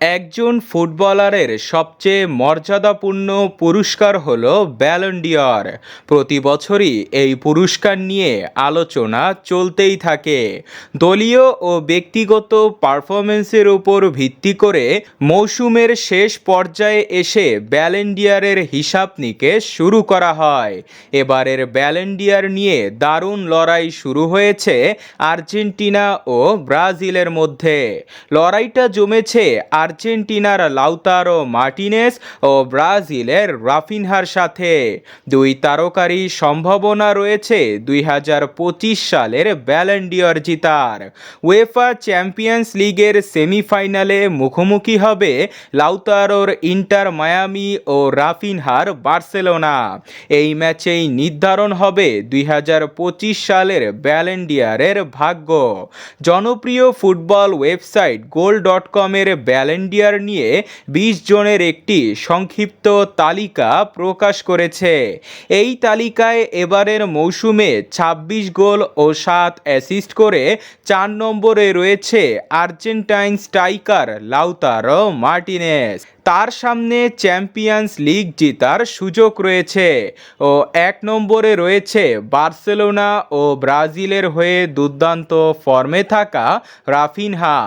একজন ফুটবলারের সবচেয়ে মর্যাদাপূর্ণ পুরস্কার হল ব্যালন্ডিয়র প্রতি বছরই এই পুরস্কার নিয়ে আলোচনা চলতেই থাকে। দলীয় ও ব্যক্তিগত পারফরমেন্সের উপর ভিত্তি করে মৌসুমের শেষ পর্যায়ে এসে ব্যালেন্ডিয়ারের হিসাব নিকেশ শুরু করা হয়। এবারের ব্যালেন্ডিয়ার নিয়ে দারুণ লড়াই শুরু হয়েছে আর্জেন্টিনা ও ব্রাজিলের মধ্যে। লড়াইটা জমেছে আর্জেন্টিনার লাউতারো মার্টিনেস ও ব্রাজিলের রাফিনহার সাথে। দুই তারকারই সম্ভাবনা রয়েছে দুই হাজার পঁচিশ সালের ব্যালেন্ডিয়র জিতার। ওয়েফা চ্যাম্পিয়ন্স লিগের সেমিফাইনালে মুখোমুখি হবে লাউতারোর ইন্টার মায়ামি ও রাফিনহার বার্সেলোনা। এই ম্যাচেই নির্ধারণ হবে দুই হাজার পঁচিশ সালের ব্যালেন্ডিয়ারের ভাগ্য। জনপ্রিয় ফুটবল ওয়েবসাইট গোল ডট কমের ব্যালেন্ডিয়ার নিয়ে বিশ জনের একটি সংক্ষিপ্ত তালিকা প্রকাশ করেছে। এই তালিকায় এবারের মৌসুমে ২৬ গোল ও সাত অ্যাসিস্ট করে চার নম্বরে রয়েছে আর্জেন্টাইন স্ট্রাইকার লাউতারো মার্টিনেস। তার সামনে চ্যাম্পিয়ন্স লিগ জেতার সুযোগ রয়েছে। ও এক নম্বরে রয়েছে বার্সেলোনা ও ব্রাজিলের হয়ে দুর্দান্ত ফর্মে থাকা রাফিনহা।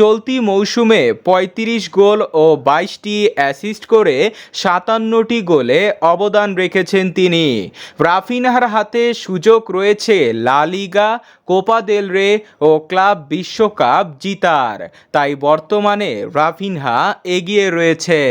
চলতি মৌসুমে পঁয়ত্রিশ গোল ও বাইশটি অ্যাসিস্ট করে সাতান্নটি গোলে অবদান রেখেছেন তিনি। রাফিনহার হাতে সুযোগ রয়েছে লা লিগা কোপা দেল রে ও ক্লাব বিশ্বকাপ জিতার। তাই বর্তমানে রাফিনহা এগিয়ে রয়েছে।